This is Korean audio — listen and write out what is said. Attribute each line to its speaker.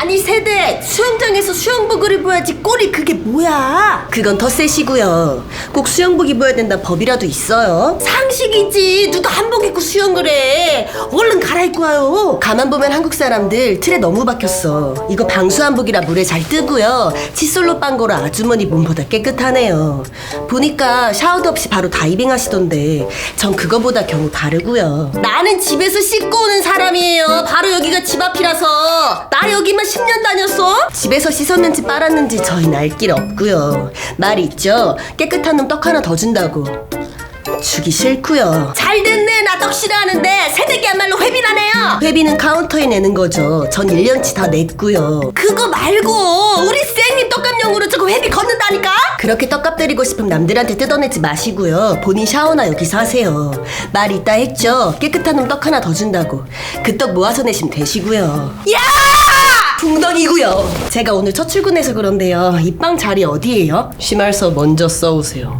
Speaker 1: 아니 세대. 수영장에서 수영복을 입어야지 꼴이 그게 뭐야? 그건 덧세시고요. 꼭 수영복 입어야 된다 법이라도 있어요. 상식이지. 누가 한복 입고 수영을 해. 얼른 갈아입고 와요. 가만 보면 한국 사람들 틀에 너무 박혔어. 이거 방수 한복이라 물에 잘 뜨고요. 칫솔로 빤 거라 아주머니 몸보다 깨끗하네요. 보니까 샤워도 없이 바로 다이빙 하시던데 전 그거보다 경우 다르고요. 나는 집에서 씻고 오는 사람이에요. 바로 여기가 집 앞이라서. 나 여기만 10년 다녔어? 집에서 씻었는지 빨았는지 저희는 알 길 없고요. 말 있죠? 깨끗한 놈 떡 하나 더 준다고. 주기 싫고요. 잘 됐네 나 떡 싫어하는데. 새내기야말로 회비라네요. 회비는 카운터에 내는 거죠. 전 1년치 다 냈고요. 그거 말고 우리 쌩님 떡값용으로 저거 회비 걷는다니까? 그렇게 떡값 드리고 싶으면 남들한테 뜯어내지 마시고요. 본인 샤워나 여기서 하세요. 말 있다 했죠? 깨끗한 놈 떡 하나 더 준다고. 그 떡 모아서 내시면 되시고요. 야! 붕덩이고요. 제가 오늘 첫 출근해서 그런데요. 이 빵 자리 어디예요? 심할서 먼저 써오세요